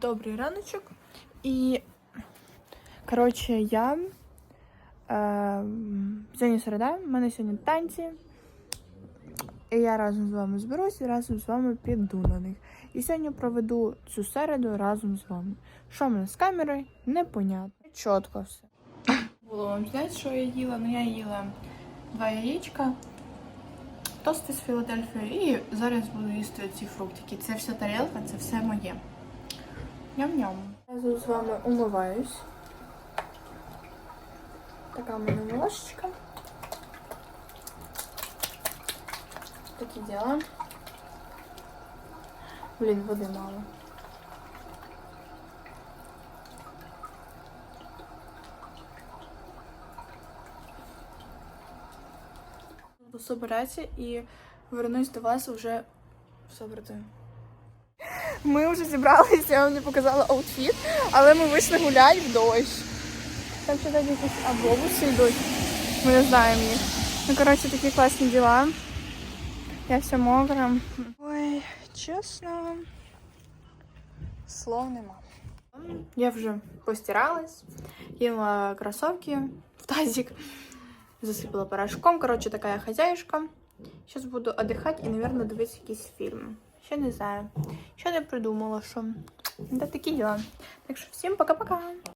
Добрий раночок. І, коротше, я е, сьогодні середа, в мене сьогодні танці. І я разом з вами зберусь і разом з вами піду на них. І сьогодні проведу цю середу разом з вами. Що в мене з камерою? Непонятно. Чітко все. Було вам знати, що я їла? Ну я їла два яєчка, тости з Філадельфії і зараз буду їсти ці фруктики. Це вся тарілка, це все моє. Ням-ням. Я з вами умиваюсь. Така в мене ложечка. Такі діла. Блін, води мало. Буду собиратися і вернусь до вас уже в собрати. Ми вже зібралися, я вам не показала аутфіт, але ми вийшли гуляти в дощ. Там ще тоді якісь автобуси йдуть. Ми не знаємо їх. Ну, коротше, такі класні діла. Я вся мокра. Ой, чесно. Слов нема. Я вже постиралась, їла кросовки в тазик, засипала порошком. Коротше, така я хазяюшка. Зараз буду отдыхать і, наверное, дивитися якийсь фільм. Ще не знаю. Ще не придумала, що. Да, такі діла. Так що всім пока-пока.